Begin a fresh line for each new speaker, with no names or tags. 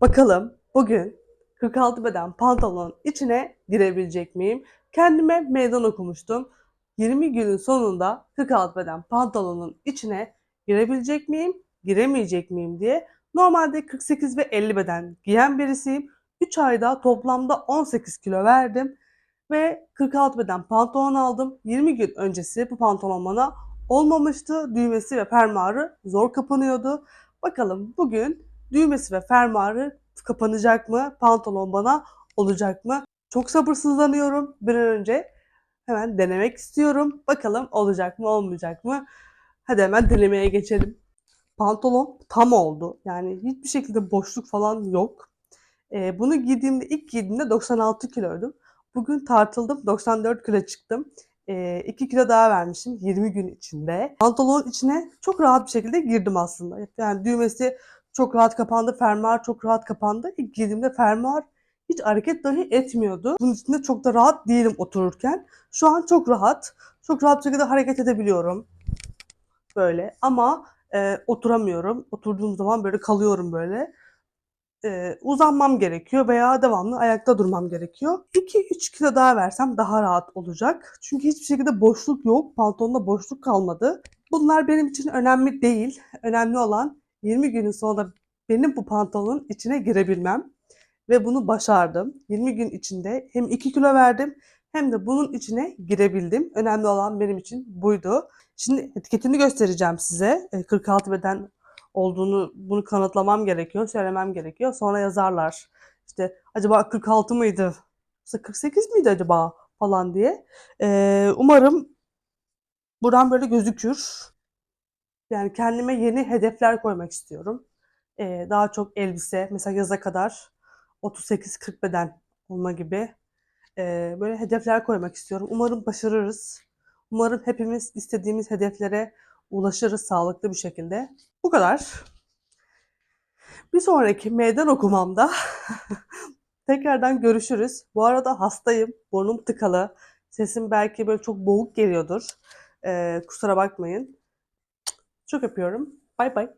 Bakalım bugün 46 beden pantolonun içine girebilecek miyim? Kendime meydan okumuştum. 20 günün sonunda 46 beden pantolonun içine girebilecek miyim, giremeyecek miyim diye. Normalde 48 ve 50 beden giyen birisiyim. 3 ayda toplamda 18 kilo verdim ve 46 beden pantolon aldım. 20 gün öncesi bu pantolon bana olmamıştı. Düğmesi ve fermuarı zor kapanıyordu. Bakalım bugün düğmesi ve fermuarı kapanacak mı? Pantolon bana olacak mı? Çok sabırsızlanıyorum. Bir an önce hemen denemek istiyorum. Bakalım olacak mı olmayacak mı? Hadi hemen denemeye geçelim. Pantolon tam oldu. Yani hiçbir şekilde boşluk falan yok. Ee, bunu giydiğimde ilk giydiğimde 96 kiloydum. Bugün tartıldım 94 kilo çıktım. 2 kilo daha vermişim 20 gün içinde. Pantolonun içine çok rahat bir şekilde girdim aslında. Yani düğmesi çok rahat kapandı, fermuar çok rahat kapandı. İlk girdiğimde fermuar hiç hareket dahi etmiyordu. Bunun içinde çok da rahat değilim otururken. Şu an çok rahat. Çok rahat bir şekilde hareket edebiliyorum. Böyle ama e, oturamıyorum. Oturduğum zaman böyle kalıyorum böyle. E, uzanmam gerekiyor veya devamlı ayakta durmam gerekiyor. 2-3 kilo daha versem daha rahat olacak. Çünkü hiçbir şekilde boşluk yok. Pantolonda boşluk kalmadı. Bunlar benim için önemli değil. Önemli olan 20 günün sonunda benim bu pantolonun içine girebilmem. Ve bunu başardım. 20 gün içinde hem 2 kilo verdim hem de bunun içine girebildim. Önemli olan benim için buydu. Şimdi etiketini göstereceğim size. E, 46 beden olduğunu bunu kanıtlamam gerekiyor, söylemem gerekiyor. Sonra yazarlar. İşte acaba 46 mıydı? Yoksa 48 miydi acaba falan diye. E, umarım buradan böyle gözükür. Yani kendime yeni hedefler koymak istiyorum. E, daha çok elbise, mesela yaza kadar 38-40 beden olma gibi e, böyle hedefler koymak istiyorum. Umarım başarırız. Umarım hepimiz istediğimiz hedeflere ulaşırız sağlıklı bir şekilde. Bu kadar. Bir sonraki meydan okumamda tekrardan görüşürüz. Bu arada hastayım. Burnum tıkalı. Sesim belki böyle çok boğuk geliyordur. Ee, kusura bakmayın. Çok öpüyorum. Bay bay.